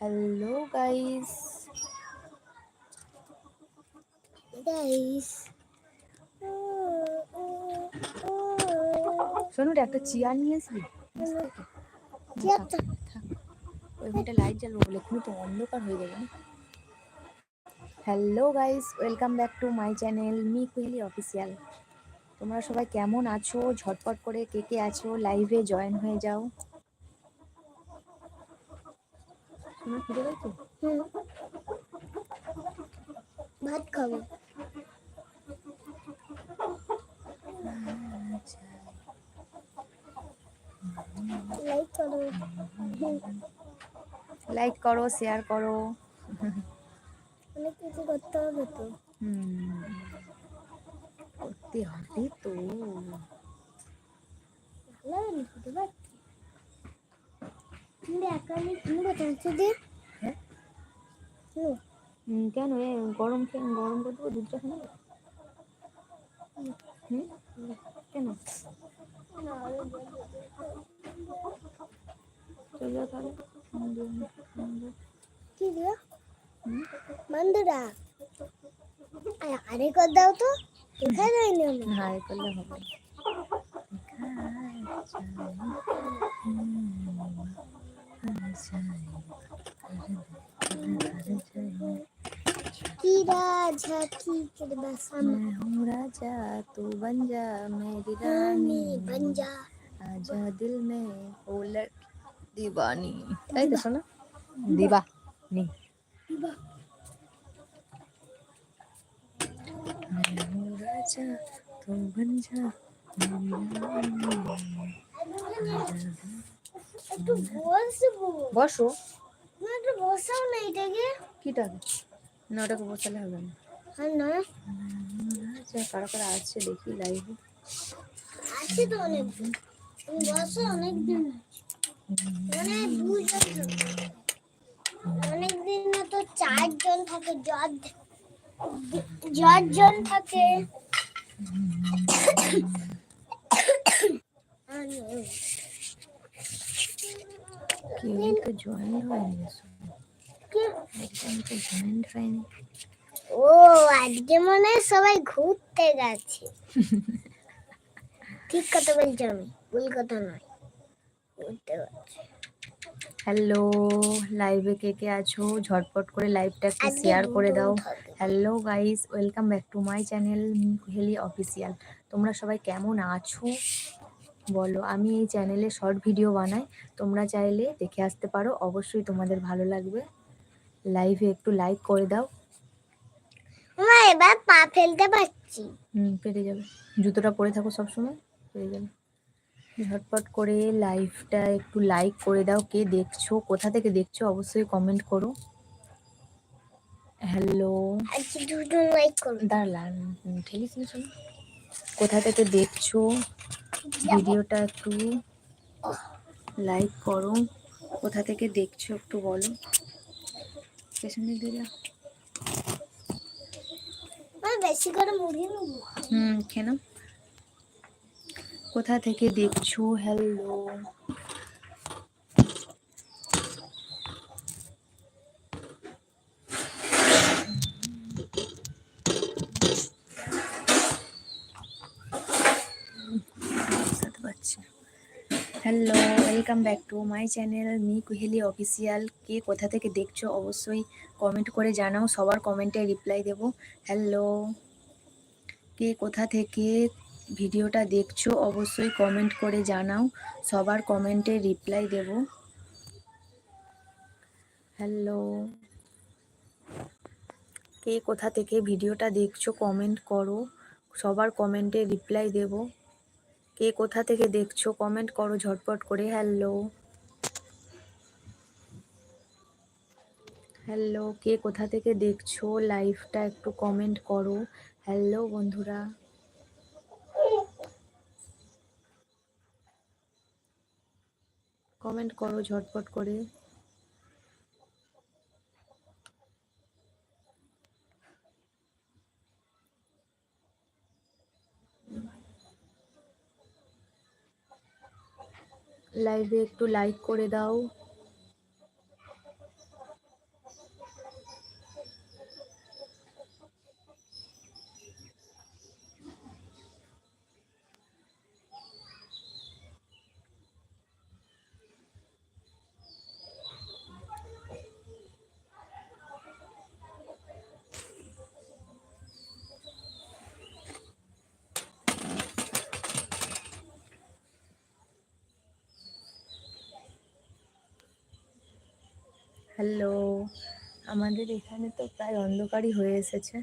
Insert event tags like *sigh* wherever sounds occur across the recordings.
Hello guys guys শোনো রে একটা চেয়ার নিয়ে আসবি? ওই মেয়েটা লাইট জ্বালবো বলে এক্ষুনি তো অন্ধকার হয়ে যাবে না। Hello guys welcome back to my channel me Kohli official তোমরা সবাই কেমন আছো? ঝটপট করে কে কে আছো? লাইভে জয়েন হয়ে যাও। তোমার খিদে পেয়েছে? হুম। ভাত খাব। লাইক করো। লাইক করো শেয়ার করো। অনেক কিছু করতে হবে তো। হুম। করতে হবে তো। ভালো হবে না খেতে পারছি তুমি একা আমি তুমি কোথায় আছো যে হ্যাঁ? হুম হুম, কেন? এ গরম গরম করে দেবো দুধটা? হুম? কেন? চলে তাহলে। কি দিও বন্ধুরা আরে কর দাও তো। দেখা যায়নি আমার করলে হবে राजा की कर मैं हूँ राजा तू बन जा मेरी हाँ, रानी। बन जा। आजा दिल में ओलट दीवानी। ऐ तो सुना दीवा नी। दीवा। मैं हूँ राजा तू बन जा मेरी रानी। একটু বসবো। বসো। না একটু বসাও না এটাকে। কিটাকে না ওটাকে বসালে হবে না। আর না। আচ্ছা কারও কারও আছে দেখি লাইভে আছে তো অনেক। তুমি বসো অনেক দিন মানে অনেক দিন না তো চারজন থাকে জ্বর জন থাকে। আর। কেউ তো জয়েন হয়নি একদম তো জয়েন হয়নি ও আজকে মনে হয় সবাই ঘুরতে গেছে। *laughs* ঠিক কথা বলছি আমি ভুল কথা নয়। ঘুরতে গেছে। হ্যালো লাইভে কে কে আছো? ঝটপট করে লাইভটা একটু শেয়ার করে দাও। Hello guys welcome back to my channel Heli official তোমরা সবাই কেমন আছো? বলো আমি এই চ্যানেলে শর্ট ভিডিও বানাই। তোমরা চাইলে দেখে আসতে পারো অবশ্যই তোমাদের ভালো লাগবে। লাইভে একটু লাইক করে দাও। মা এবার পা ফেলতে পারছি। হুম পেরে যাবে। জুতোটা পরে থাকো সবসময় পেরে যাবে। ঝটপট করে লাইভটা একটু লাইক করে দাও। কে দেখছ কোথা থেকে দেখছ অবশ্যই কমেন্ট করো। হ্যালো করো। দাঁড়া ঠেলিস না শোনো। কোথা থেকে দেখছ? ভিডিওটা একটু লাইক করো। কোথা থেকে দেখছ একটু বলো। পেছনে দিলা বেশি করে মুড়ি হুম কেন কোথা থেকে দেখছ? Hello hello, welcome back to my channel. Me Kuheli official. কে কোথা থেকে দেখছ অবশ্যই কমেন্ট করে জানাও। সবার কমেন্টে রিপ্লাই দেবো। হ্যালো, কে কোথা থেকে ভিডিওটা দেখছ অবশ্যই কমেন্ট করে জানাও। সবার কমেন্টে রিপ্লাই দেব। হ্যালো, কে কোথা থেকে ভিডিওটা দেখছ কমেন্ট করো। সবার কমেন্টে রিপ্লাই দেব। কে কোথা থেকে দেখছ? কমেন্ট করো ঝটপট করে। হ্যালো হ্যালো কে কোথা থেকে দেখছ? লাইভটা একটু কমেন্ট করো। হ্যালো বন্ধুরা। কমেন্ট করো ঝটপট করে। লাইভে একটু লাইক করে দাও। হ্যালো। আমাদের এখানে তো প্রায় অন্ধকারই হয়ে এসেছে।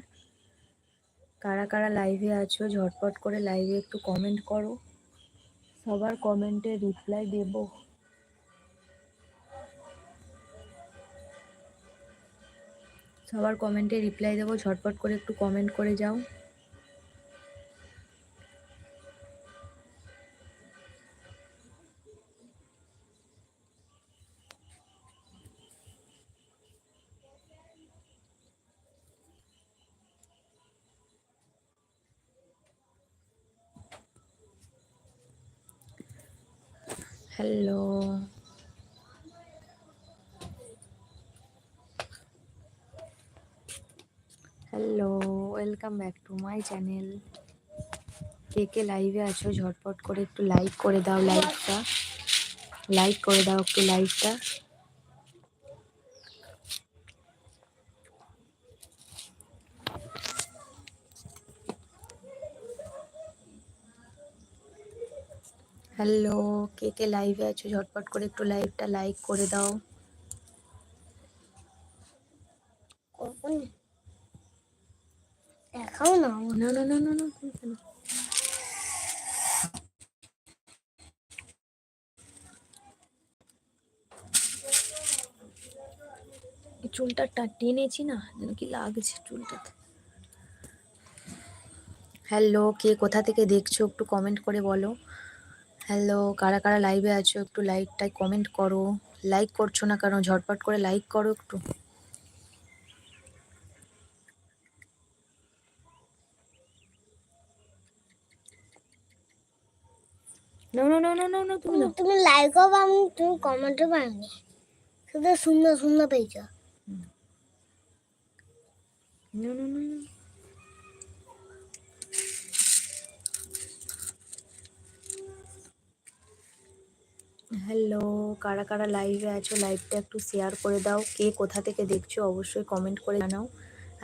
কারা কারা লাইভে আছো, ঝটপট করে লাইভে একটু কমেন্ট করো। সবার কমেন্টে রিপ্লাই দেব। সবার কমেন্টে রিপ্লাই দেবো, ঝটপট করে একটু কমেন্ট করে যাও। Hello. Hello, welcome back to my channel. কে কে লাইভে আছো, ঝটপট করে একটু লাইক করে দাও লাইভটা লাইক করে দাও একটু লাইভটা হ্যালো কে কে লাইভে আছো? ঝটপট করে একটু লাইভটা লাইক করে দাও। করব না। দেখাও না না না না না না চুলটা টেনেছি না যেন কি লাগছে চুলটাতে। হ্যালো কে কোথা থেকে দেখছ একটু কমেন্ট করে বলো। হ্যালো কারা কারা লাইভে আছো একটু লাইকটাই কমেন্ট করো। লাইক করছ না কারণ ঝটপট করে লাইক করো একটু। না না না না না না তুমি তুমি লাইকও পাবনি তুমি কমেন্টও পাওনি। শুধু শূন্য শূন্য পেয়েছ। না না না হ্যালো, কারা কারা লাইভে আছো লাইভটা একটু শেয়ার করে দাও। কে কোথা থেকে দেখছ অবশ্যই কমেন্ট করে জানাও।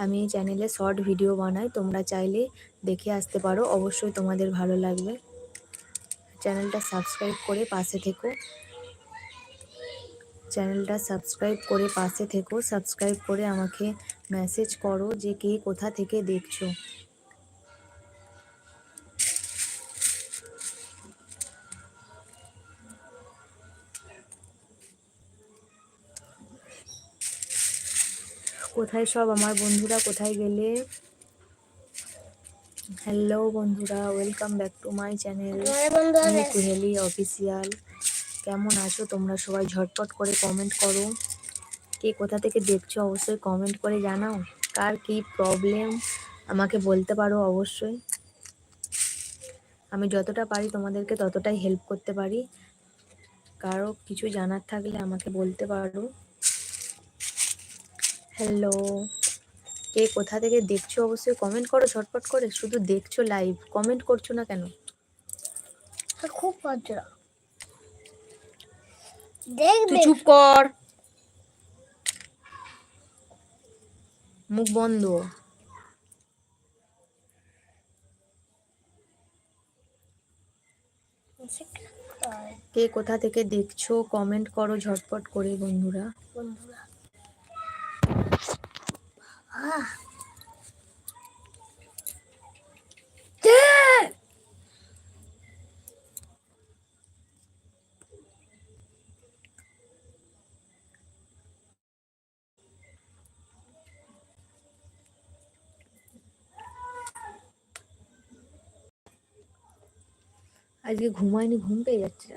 আমি এই চ্যানেলে শর্ট ভিডিও বানাই, তোমরা চাইলে দেখে আসতে পারো, অবশ্যই তোমাদের ভালো লাগবে। চ্যানেলটা সাবস্ক্রাইব করে পাশে থেকো। চ্যানেলটা সাবস্ক্রাইব করে পাশে থেকো সাবস্ক্রাইব করে আমাকে মেসেজ করো যে কে কোথা থেকে দেখছ। কোথায় সব? আমার বন্ধুরা কোথায় গেলে? হ্যালো বন্ধুরা welcome back to my channel আমি কুহেলি অফিসিয়াল কেমন আছো তোমরা সবাই? ঝটপট করে কমেন্ট করো। কে কোথা থেকে দেখছ অবশ্যই কমেন্ট করে জানাও। কার কি প্রবলেম আমাকে বলতে পারো অবশ্যই। আমি যতটা পারি তোমাদেরকে ততটাই হেল্প করতে পারি। কারও কিছু জানার থাকলে আমাকে বলতে পারো। হ্যালো কে কোথা থেকে দেখছ অবশ্যই কমেন্ট করো ঝটপট করে। শুধু দেখছ লাইভ কমেন্ট করছ না কেন? খুব দেখবে চুপ কর। মুখ বন্ধ। কে কোথা থেকে দেখছ কমেন্ট করো ঝটপট করে বন্ধুরা। বন্ধুরা। আহ, আজকে ঘুমায়নি ঘুম পেয়ে যাচ্ছে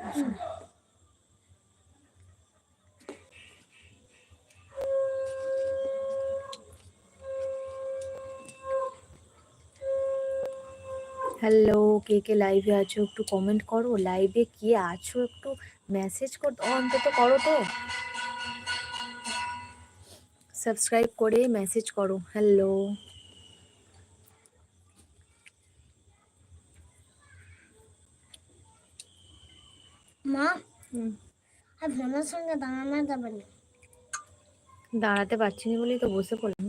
হ্যালো কে কে লাইভে আছো একটু কমেন্ট করো। লাইভে কে আছো একটু মেসেজ কর। অন্তত করো তো। সাবস্ক্রাইব করে মেসেজ করো। হ্যালো মা? আর বোনের সঙ্গে দাঁড়ানো যাবে না। দাঁড়াতে পারছি না বলেই তো বসে পড়লাম।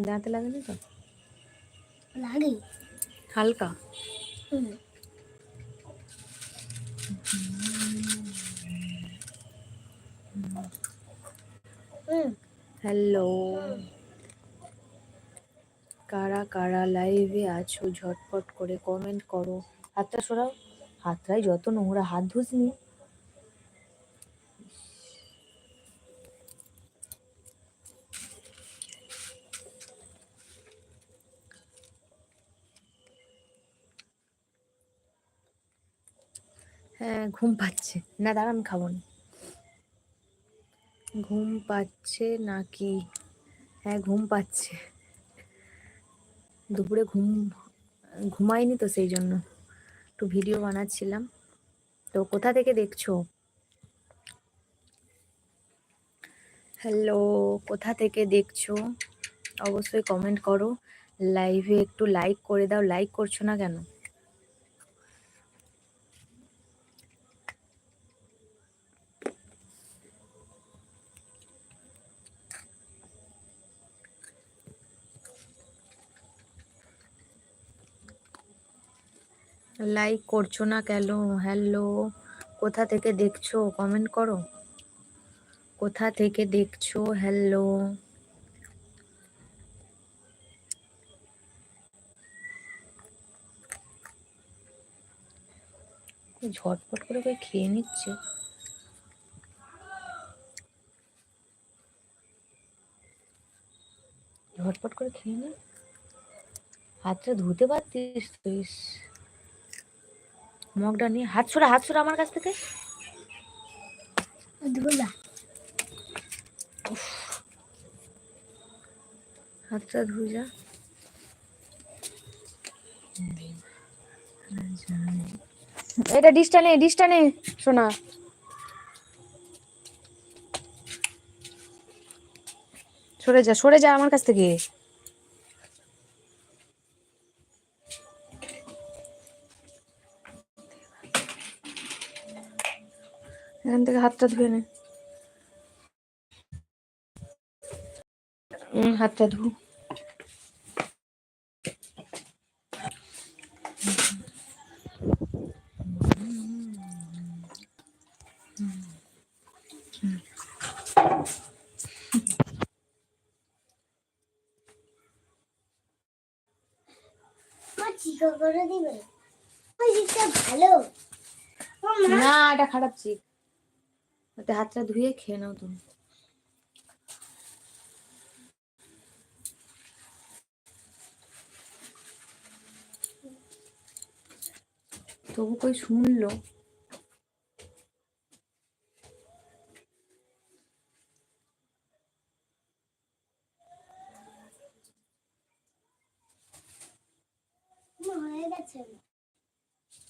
না দাঁড়াতে লাগে না তো? লাগে। হালকা? হ্যালো। কারা কারা লাইভে আছো? ঝটপট করে কমেন্ট করো। হাতটা সরাও। হাতটাই যত নোংরা হাত ধুসনি ঘুম পাচ্ছে। না দাঁড়া আমি খাব না। ঘুম পাচ্ছে নাকি? হ্যাঁ ঘুম পাচ্ছে। দুপুরে ঘুম ঘুমাইনি তো সেই জন্য। একটু ভিডিও বানাচ্ছিলাম। তো কোথা থেকে দেখছ? হ্যালো, কোথা থেকে দেখছ? অবশ্যই কমেন্ট করো। লাইভে একটু লাইক করে দাও। লাইক করছ না কেন? লাইক করছ না কেন? হ্যালো কোথা থেকে দেখছ? কমেন্ট করো। কোথা থেকে দেখছ? হ্যালো ঝটপট করে করে খেয়ে নিচ্ছে। ঝটপট করে খেয়ে নে। হাতটা ধুতে পারতিস তুই মগটা নিয়ে হাত সরা হাত সরা আমার কাছ থেকে। হাতটা ধুই যা। এটা ডিশটা নেই ডিশটা নেই শোনা সরে যা সরে যা আমার কাছ থেকে। হাতটা ধুয়ে নে। হাতটা ধু। চিকা করে দিবে? ওই ভালো। না এটা খারাপ চিক ওতে হাতটা ধুয়ে খেয়ে নাও তুমি। তবু কই শুনলো মা হয়ে গেছে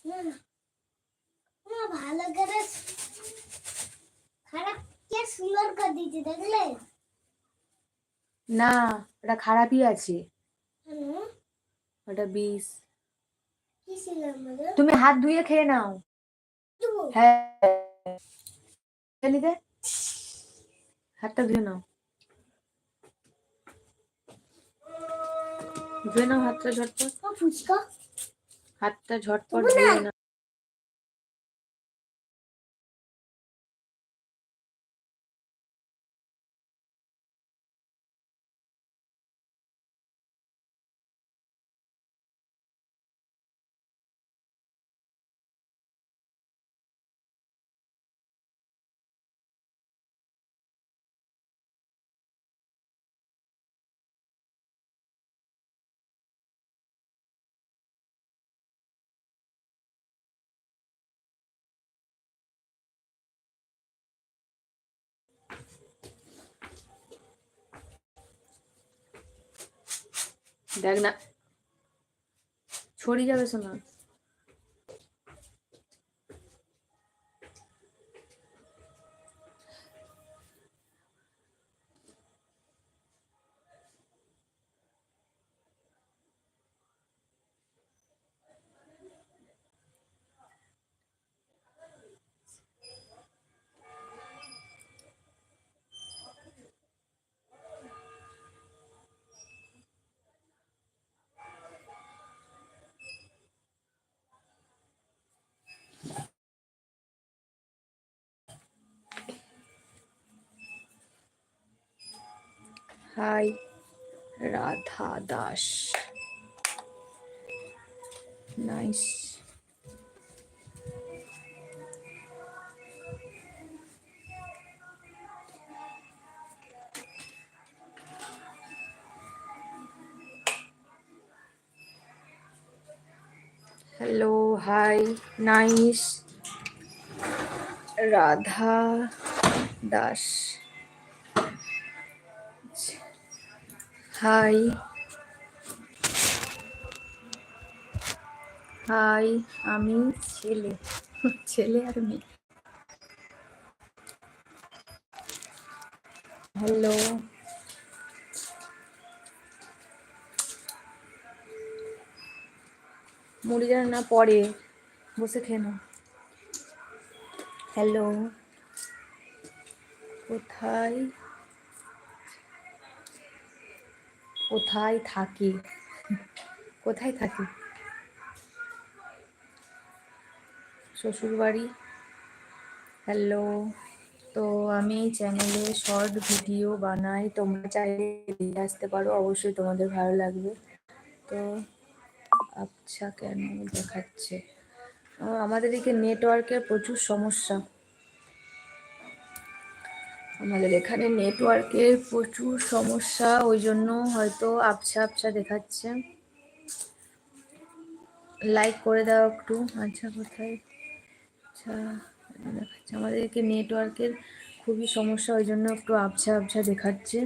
না না মা ভালো করে খারাপ কে সুন্দর করে দিয়েছে দেখলে না ওটা খারাপই আছে। ওটা বিষ। তুমি হাত ধুয়ে খেয়ে নাও। হ্যাঁ। হাতটা ধুয়ে নাও। ধুয়ে নাও হাতটা ঝটপট। হাতটা ঝটপট ধুয়ে নাও। দেখ না। ছড়িয়ে যাবে শোনা। Hi Radha Das. Nice hello hi nice Radha Das hi hi আমি ছেলে। ছেলে আর মেয়ে। হ্যালো মুড়ি যেন না পরে বসে খেয়ে নাও। হ্যালো কোথায়? কোথায় থাকি? কোথায় থাকি? শ্বশুরবাড়ি? হ্যালো তো আমি চ্যানেলে শর্ট ভিডিও বানাই। তোমরা চাইলে দেখে আসতে পারো। অবশ্যই তোমাদের ভালো লাগবে। তো আচ্ছা কেন দেখাচ্ছে? আমাদের এদিকে নেটওয়ার্কের প্রচুর সমস্যা। আমাদের এখানে নেটওয়ার্কের প্রচুর সমস্যা, ওই জন্য হয়তো আবছা আবছা দেখাচ্ছে। লাইক করে দাও একটু। আচ্ছা কোথায়? আচ্ছা দেখাচ্ছে। আমাদের এদিকে নেটওয়ার্কের খুবই সমস্যা, ওই জন্য একটু আবছা আবছা দেখাচ্ছে।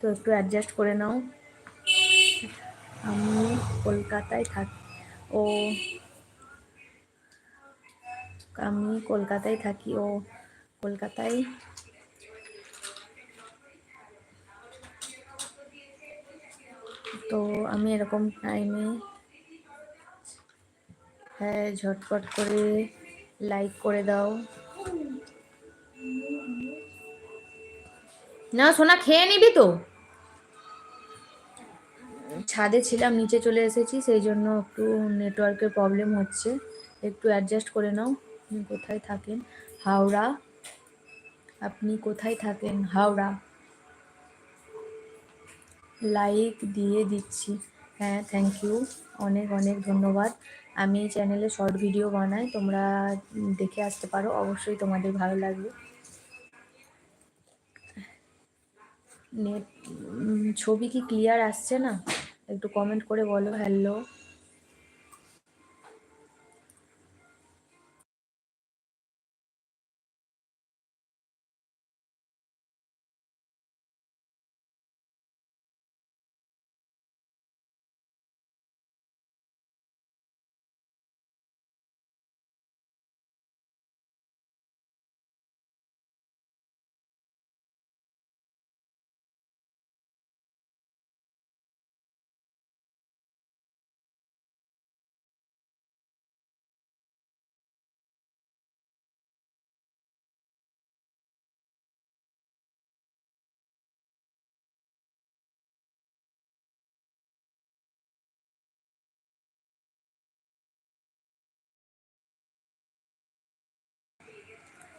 তো একটু অ্যাডজাস্ট করে নাও। আমি কলকাতায় থাকি ও আমি কলকাতায় থাকি, ও কলকাতায় তো আমি এরকম টাইমে হ্যাঁ ঝটপট করে লাইক করে দাও। না, সোনা, খেয়ে নিবি তো? ছাদে ছিলাম, নিচে চলে এসেছি, সেই জন্য একটু নেটওয়ার্কের প্রবলেম হচ্ছে। একটু অ্যাডজাস্ট করে নাও। আপনি কোথায় থাকেন? হাওড়া। আপনি কোথায় থাকেন? হাওড়া। লাইক দিয়ে দিচ্ছি। হ্যাঁ থ্যাংক ইউ অনেক অনেক ধন্যবাদ। আমি চ্যানেলে শর্ট ভিডিও বানাই। তোমরা দেখে আসতে পারো। অবশ্যই তোমাদের ভালো লাগবে। নেট ছবি কি ক্লিয়ার আসছে না? একটু কমেন্ট করে বলো। হ্যালো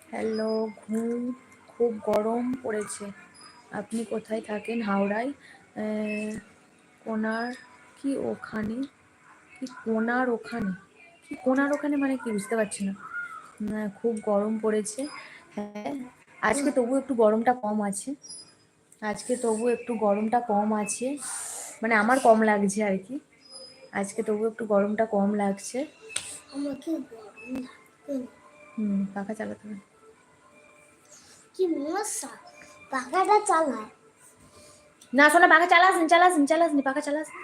হ্যালো ঘুম খুব গরম পড়েছে। আপনি কোথায় থাকেন? হাওড়ায়। কোনার কি ওখানে? কি কোনার ওখানে? কি কোনার ওখানে মানে কি বুঝতে পারছি না। খুব গরম পড়েছে। হ্যাঁ আজকে তবু একটু গরমটা কম আছে। আজকে তবু একটু গরমটা কম আছে। মানে আমার কম লাগছে আর কি। আজকে তবু একটু গরমটা কম লাগছে। হুম পাখা চালাতে হবে। কি মশা? পাখাটা চালায়। না শোনা পাখা চালাসনি চালাসনি চালাসনি পাখা চালাসনি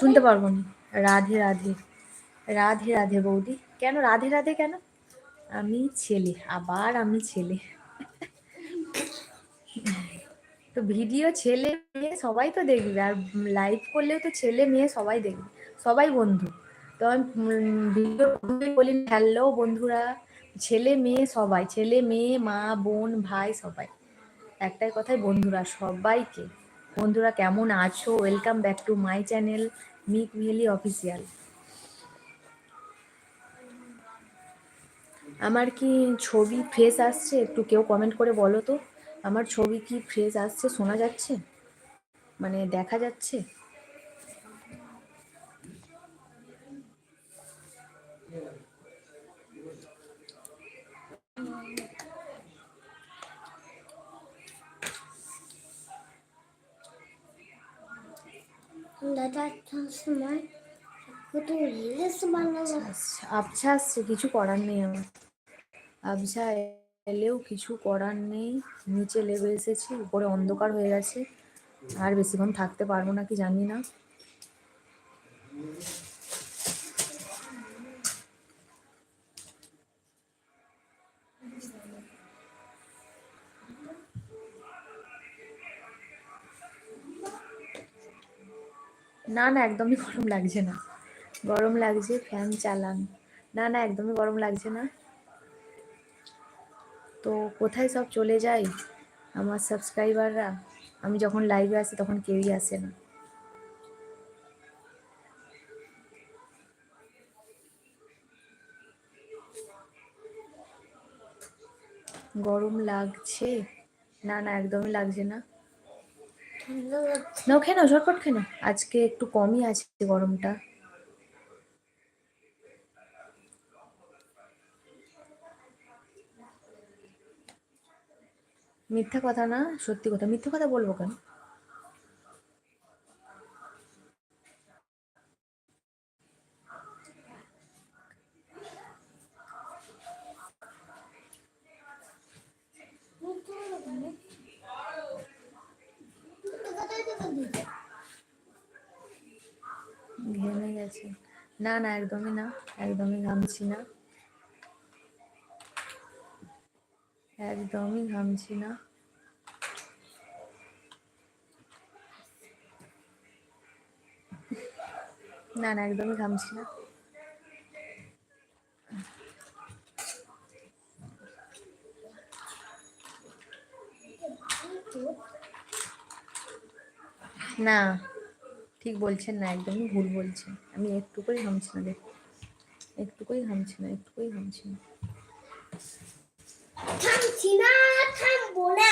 শুনতে পারব না। রাধে রাধে রাধে রাধে বৌদি। কেন? রাধে রাধে কেন? আমি ছেলে, আবার আমি ছেলে। তো ভিডিও ছেলে মেয়ে সবাই তো দেখবে, আর লাইভ করলেও তো ছেলে মেয়ে সবাই দেখবে, সবাই বন্ধু। তো আমি ভিডিও বলি হ্যালো বন্ধুরা। ছেলে মেয়ে সবাই, ছেলে মেয়ে, মা, বোন, ভাই সবাই। একটাই কথাই, বন্ধুরা সবাইকে। বন্ধুরা কেমন আছো? Welcome back to my channel mic Kuheli official আমার কি ছবি ফ্রেশ আসছে? একটু কেউ কমেন্ট করে বলো তো। আমার ছবি কি ফ্রেশ আসছে? শোনা যাচ্ছে? মানে দেখা যাচ্ছে? দাদা সময় কত রিলস বানাবো আচ্ছা আবছা আসছে কিছু করার নেই আমার। আবছা এলেও কিছু করার নেই। নিচে লেবে এসেছি, উপরে অন্ধকার হয়ে গেছে। আর বেশিক্ষণ থাকতে পারব না কি জানি না। না না, একদমই গরম লাগছে না। গরম লাগছে, ফ্যান চালান। না না, একদমই গরম লাগছে না। তো কোথায় সব চলে যায় আমার সাবস্ক্রাইবাররা? আমি যখন লাইভে আসি তখন কেউই আসে না। গরম লাগছে? না না, একদমই লাগছে না। নাও খেয়ে নাও, ঝটপট খেয়ে নাও। আজকে একটু কমই আছে গরমটা। মিথ্যা কথা না, সত্যি কথা। মিথ্যা কথা বলব কেন? গেছে না না, একদমই না, একদমই ঘামছি না। একদমই ঘামছি না। না না, একদমই ঘামছি না। না। ঠিক বলছেন না একদমই ভুল বলছেন। আমি একটুকুই ঘামছি না দেখুন। একটুকুই ঘামছি না একটুকুই ঘামছি না। থামছি না থামবো না।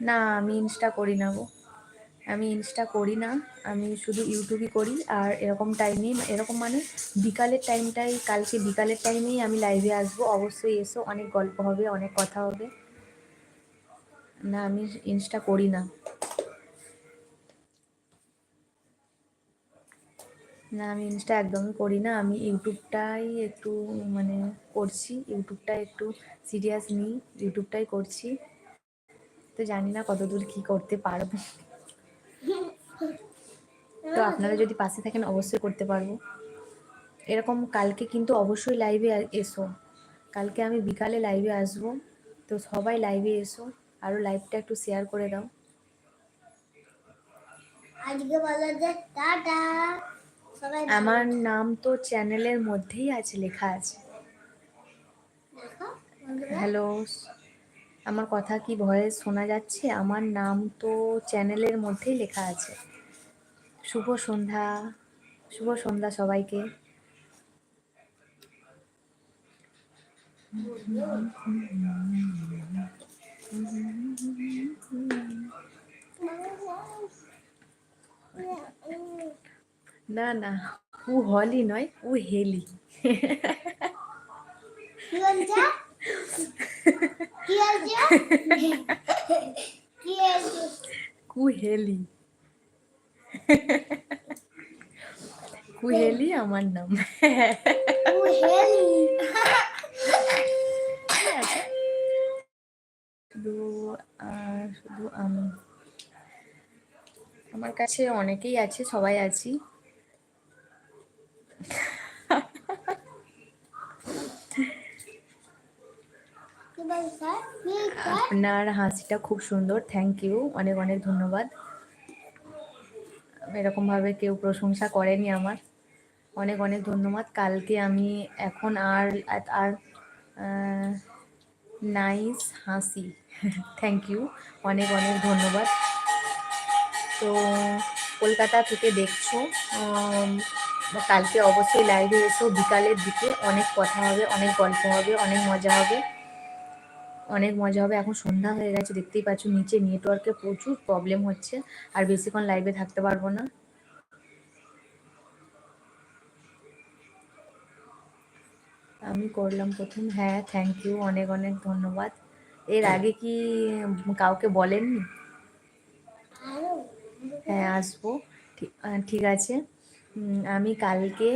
না আমি ইনস্টা করি না গো। আমি ইনস্টা করি না আমি শুধু ইউটিউবই করি। আর এরকম টাইমেই এরকম মানে বিকালের টাইমটাই কালকে বিকালের টাইমেই আমি লাইভে আসব। অবশ্যই এসো অনেক গল্প হবে অনেক কথা হবে। না, আমি ইনস্টা করি না। না, আমি ইনস্টা একদমই করি না। আমি ইউটিউবটাই একটু মানে করছি। ইউটিউবটা একটু সিরিয়াস নিই। ইউটিউবটাই করছি। তো জানি না কতদূর কি করতে পারব। তো আপনারা যদি পাশে থাকেন, অবশ্যই করতে পারব। এরকম কালকে কিন্তু অবশ্যই লাইভে এসো। কালকে আমি বিকালে লাইভে আসব। তো সবাই লাইভে এসো। আরও লাইভটা একটু শেয়ার করে দাও। আজকে বলো যে টাটা। সবাই আমার নাম তো চ্যানেলের মধ্যেই আছে লেখা আছে। হ্যালো আমার কথা কি ভয়ে শোনা যাচ্ছে? আমার নাম তো চ্যানেলের মধ্যেই লেখা আছে। শুভ সন্ধ্যা শুভ সন্ধ্যা সবাইকে। না না উ হলি নয় উ হেলি। কুহেলি কুহেলি আমার নাম। ও শুধু শুধু, আমি, আমার কাছে অনেকেই আছে, সবাই আছি? আপনার হাসিটা খুব সুন্দর থ্যাংক ইউ অনেক অনেক ধন্যবাদ। এরকম ভাবে কেউ প্রশংসা করেনি আমার। অনেক অনেক ধন্যবাদ, কালকে আমি এখন আর আর নাইস হাসি। থ্যাংক ইউ অনেক অনেক ধন্যবাদ। তো কলকাতা থেকে দেখছ কালকে অবশ্যই লাইভে এসো, বিকালের দিকে অনেক কথা হবে, অনেক গল্প হবে, অনেক মজা হবে। অনেক মজা হবে। এখন সন্ধ্যা হয়ে গেছে, দেখতেই পাচ্ছ নিচে নেটওয়ার্কে প্রচুর প্রবলেম হচ্ছে, আর বেশিক্ষণ লাইভে থাকতে পারব না। আমি করলাম প্রথম। হ্যাঁ থ্যাংক ইউ অনেক অনেক ধন্যবাদ। এর আগে কি কাউকে বলেননি? হ্যাঁ আসব। ঠিক আছে। আমি কালকে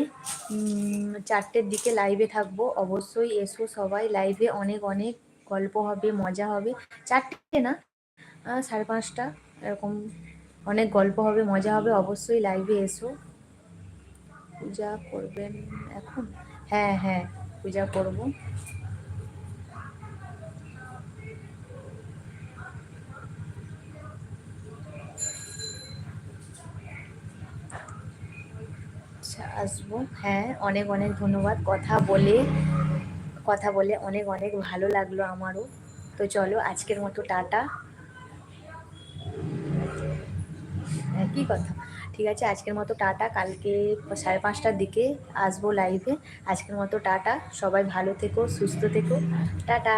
চারটের দিকে লাইভে থাকব। অবশ্যই এসো সবাই লাইভে অনেক অনেক গল্প হবে, মজা হবে। চারটে না? সাড়ে পাঁচটা, এরকম অনেক গল্প হবে, মজা হবে। অবশ্যই লাইভে এসো। পূজা করবেন এখন? হ্যাঁ হ্যাঁ পূজা করব। আচ্ছা আসব। হ্যাঁ অনেক অনেক ধন্যবাদ। কথা বলে কথা বলে অনেক অনেক ভালো লাগল আমারও। তো চলো, আজকের মতো টাটা। হ্যাঁ, কি কথা? ঠিক আছে, আজকের মতো টাটা। কালকে সাড়ে পাঁচটার দিকে আসব লাইভে আজকের মতো টাটা। সবাই ভালো থেকো, সুস্থ থেকো। টাটা।